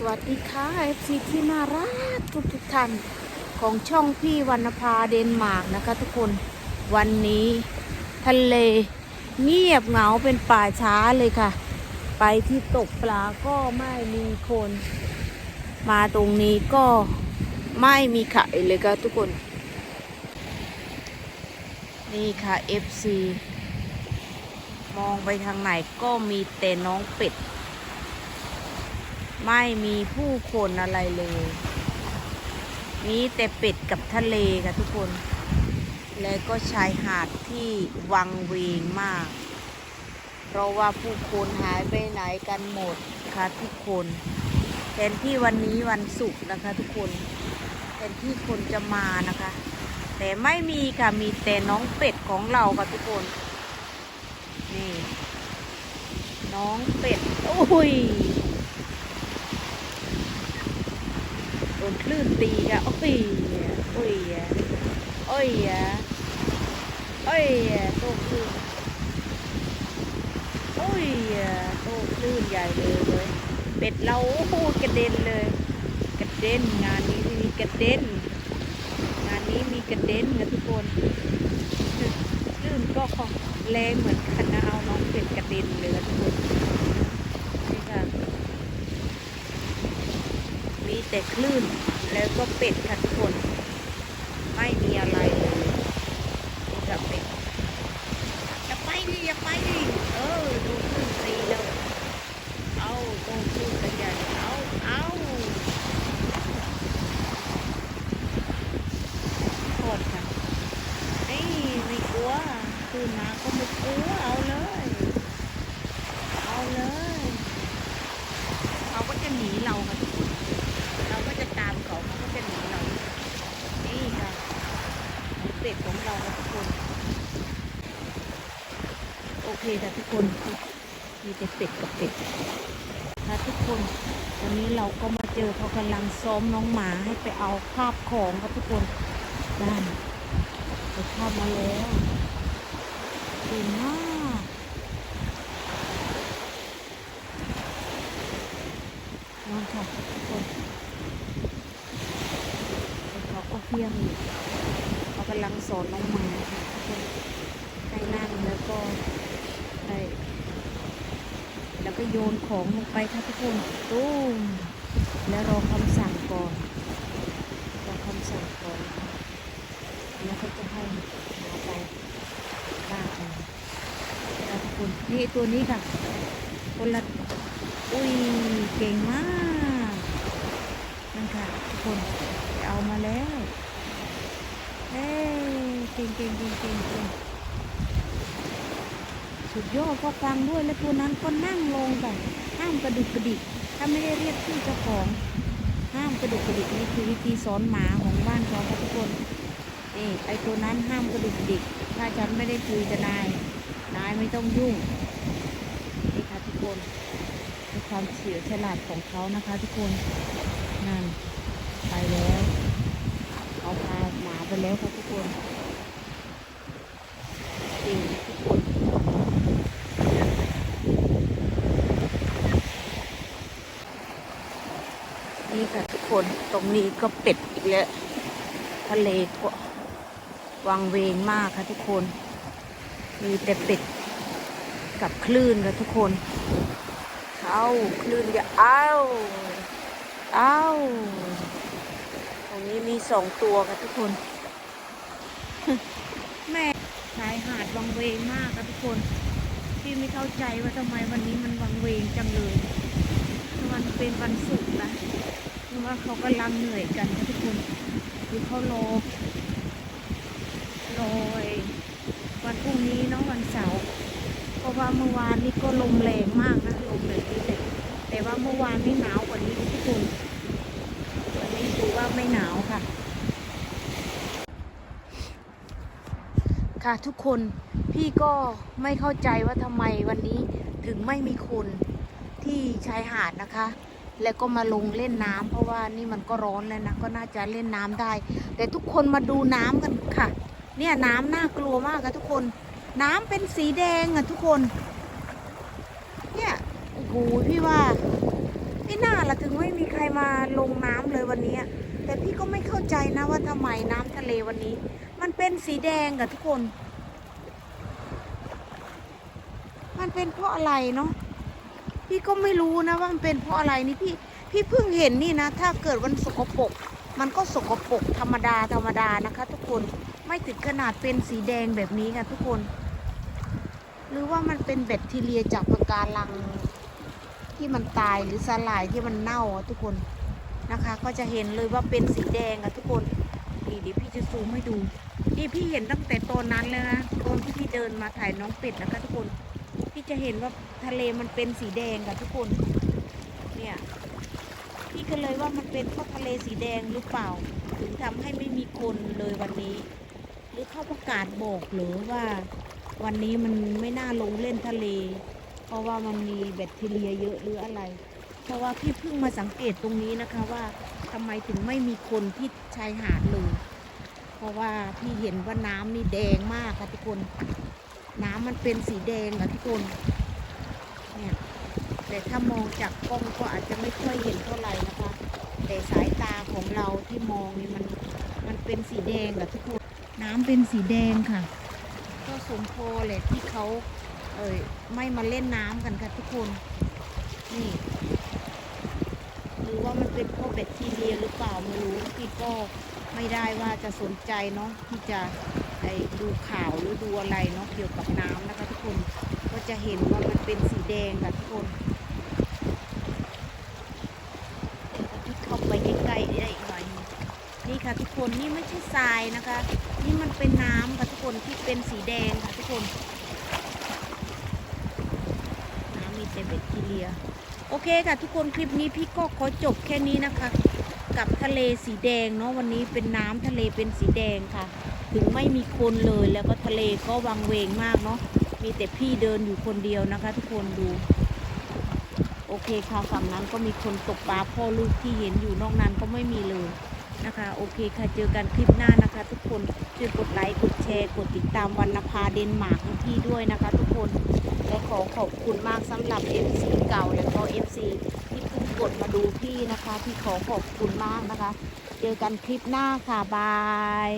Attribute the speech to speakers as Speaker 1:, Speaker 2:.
Speaker 1: สวัสดีค่ะ FC ที่น่ารักทุกทุกท่านของช่องพี่วรรณภาเดนมาร์กนะคะทุกคนวันนี้ทะเลเงียบเหงาเป็นป่าช้าเลยค่ะ ไปที่ตกปลาก็ไม่มีคน มาตรงนี้ก็ไม่มีไข่เลยค่ะทุกคน นี่ค่ะ FC มองไปทางไหนก็มีแต่น้องเป็ด ไม่มีผู้คนอะไรเลย มีแต่เป็ดกับทะเลค่ะทุกคน และก็ชายหาดที่วังเวงมาก เพราะว่าผู้คนหายไปไหนกันหมดค่ะทุกคนแทนที่วันนี้วันศุกร์นะคะ ทุกคนแทนที่คนจะมานะคะ แต่ไม่มีค่ะมีแต่น้องเป็ดของเราค่ะทุกคน นี่ น้องเป็ด โอ้ย โด นคลื่นตีค่ะโอ้ยโอ้ยโอ้ยโอ้ยโตคลื่นโอ้ยโตคลื่นใหญ่เลยเว้ยเป็ดเราโอ้โหกระเด็นเลย กระเด็นงานนี้มีกระเด็น งานนี้มีกระเด็นนะทุกคนคลื่นก็ของแรงเหมือนกันนะเอาน้องเป็ดกระเด็นเลยนะทุกคนนี่ค่ะ มี แต่คลื่นแล้วก็เป็ดค่ะทุกคน ไม่มีอะไรเลยนี่ค่ะเป็ดอย่าไปดิอย่าไปดิเออดูคลื่นตีแล้วเอาตรงคลื่นกันใหญ่เอาเอาโทษค่ะนี่ไม่กลัวคลื่นมาก็ไม่กลัวเอาเลย เอาเลยเขาก็จะหนีเราค่ะทุกคน เราก็จะตามเขาเขาก็จะหนีเรา นี่ค่ะหมูเป็ดของเราค่ะทุกคน โอเคค่ะทุกคนมีแต่เป็ดกับเป็ดค่ะทุกคนวันนี้เราก็มาเจอเขากำลังซ้อมน้องหมาให้ไปเอาคาบของค่ะทุกคนนั่นไปคาบมาแล้วเก่งมากนั่นค่ะทุกคนเขาก็เพียงอยู่เขากำลังสอนน้องหมาค่ะทุกคนให้นั่งแล้วก็ให้ แล้วก็โยนของลงไปค่ะทุกคนตุ้มแล้วรอคำสั่งก่อนรอคำสั่งก่อนแล้วก็จะให้หาไปฆ่าเองค่ะทุกคนนี่ตัวนี้ค่ะคนละอุ้ยเก่งมากนั่นค่ะทุกคนไปเอามาแล้วเฮ้ยเก่งเก่งเก่งเก่งเก่ง สุดยอดก็ฟังด้วยแล้วตัวนั้นก็นั่งลงแบบห้ามกระดุกกระดิกถ้าไม่ได้เรียกชื่อเจ้าของ ห้ามกระดุกกระดิกนี่คือวิธีสอนหมาของบ้านเขาค่ะทุกคนนี่ไอตัวนั้นห้ามกระดุกกระดิก ถ้าฉันไม่ได้คุยกับนายนายไม่ต้องยุ่งนี่ค่ะทุกคนเป็นความเฉียวฉลาดของเขานะคะ ทุกคนนั่นไปแล้วเอาพาหมาไปแล้วค่ะทุกคนจริงทุกคนนี่ค่ะทุกค นี้ก็เป็ดอีกแล้ว ทะเลก็วังเวงมากค่ะทุกคน มีแต่เป็ดกับคลื่นค่ะทุกคน เอาคลื่นอย่าเอาเอาตรงนี้มีสองตัวค่ะทุกคน แม่ชายหาดวังเวงมากค่ะทุกคนพี่ไม่เข้าใจว่าทำไมวันนี้มันวังเวงจังเลย มันเป็นวันศุกร์นะ เพราะว่าเขากำลังเหนื่อยกันค่ะทุกคนคือเขารอรอวันพรุ่งนี้เนาะวันเสาร์เพราะว่าเมื่อวานนี้ก็ลมแรงมากนะลมแบบนี้เลยแต่ว่าเมื่อวานนี่หนาวกว่านี้ทุกคนวันนี้ถือว่าไม่หนาวค่ะ ค่ะทุกคนพี่ก็ไม่เข้าใจว่าทำไมวันนี้ถึงไม่มีคนที่ชายหาดนะคะ แล้วก็มาลงเล่นน้ำเพราะว่านี่มันก็ร้อนแล้วนะก็น่าจะเล่นน้ำได้ แต่ทุกคนมาดูน้ำกันค่ะ เนี่ยน้ำน่ากลัวมากค่ะทุกคน น้ำเป็นสีแดงอะทุกคน เนี่ยโอ้โหพี่ว่าไม่น่าละถึงไม่มีใครมาลงน้ำเลยวันนี้แต่พี่ก็ไม่เข้าใจนะว่าทำไมน้ำทะเลวันนี้ มันเป็นสีแดงกับทุกคน มันเป็นเพราะอะไรเนาะ พี่ก็ไม่รู้นะว่ามันเป็นเพราะอะไรนี่พี่พี่เพิ่งเห็นนี่นะ ถ้าเกิดวันสกปรกมันก็สกปรกธรรมดาธรรมดานะคะ ทุกคนไม่ถึงขนาดเป็นสีแดงแบบนี้ค่ะทุกคน หรือว่ามันเป็นแบคทีเรียจากปะการังที่มันตายหรือสลายที่มันเน่าทุกคนนะคะ ก็จะเห็นเลยว่าเป็นสีแดงอะทุกคนนี่เดี๋ยวพี่จะซูมให้ดูนี่พี่เห็นตั้งแต่ตอนนั้นเลยนะตอนที่พี่เดินมาถ่ายน้องเป็ดนะคะทุกคน พี่จะเห็นว่าทะเลมันเป็นสีแดงค่ะทุกคน เนี่ย พี่ก็เลยว่ามันเป็นเพราะทะเลสีแดงหรือเปล่า ถึงทำให้ไม่มีคนเลยวันนี้ หรือเขาประกาศบอกหรือว่า วันนี้มันไม่น่าลงเล่นทะเล เพราะว่ามันมีแบคทีเรียเยอะหรืออะไร เพราะว่าพี่เพิ่งมาสังเกตตรงนี้นะคะว่าทำไมถึงไม่มีคนที่ชายหาดเลย เพราะว่าพี่เห็นว่าน้ำนี่แดงมากค่ะทุกคน น้ำมันเป็นสีแดงอะทุกคนเนี่ยแต่ถ้ามองจากกล้องก็อาจจะไม่ค่อยเห็นเท่าไหร่นะคะ แต่สายตาของเราที่มองนี่มันมันเป็นสีแดงอะทุกคนน้ำเป็นสีแดงค่ะ ก็สมพอแหละที่เขาเอ่ยไม่มาเล่นน้ำกันค่ะทุกคนนี่หรือว่ามันเป็นเพราะแบคทีเรียหรือเปล่าไม่รู้พี่ก็ไม่ได้ว่าจะสนใจเนาะที่จะไอ้ ดูข่าวหรือดูอะไรเนาะเกี่ยวกับน้ำนะคะทุกคนก็จะเห็นว่ามันเป็นสีแดงค่ะทุกคนพี่เข้าไปใกล้ๆได้อีกหน่อยนี่ค่ะทุกคนนี่ไม่ใช่ทรายนะคะ นี่มันเป็นน้ำค่ะทุกคนที่เป็นสีแดงค่ะทุกคนน้ำมีแต่แบคทีเรียโอเคค่ะทุกคนคลิปนี้พี่ก็ขอจบแค่นี้นะคะ กับทะเลสีแดงเนาะวันนี้เป็นน้ำทะเลเป็นสีแดงค่ะ ถึงไม่มีคนเลยแล้วก็ทะเลก็วังเวงมากเนาะมีแต่พี่เดินอยู่คนเดียวนะคะ ทุกคนดู โอเคค่ะฝั่งนั้นก็มีคนตกปลาพ่อลูกที่เห็นอยู่นอกนั้นก็ไม่มีเลยนะคะ โอเคค่ะเจอกันคลิปหน้านะคะ ทุกคนช่วยกดไลค์กดแชร์กดติดตามวันนภาเดนมาร์กพี่ด้วยนะคะ ทุกคนและขอขอบคุณมากสำหรับ FC เก่าและก็ FC ที่เพิ่งกดมาดูพี่นะคะ ที่ขอขอบคุณมากนะคะ เจอกันคลิปหน้าค่ะบาย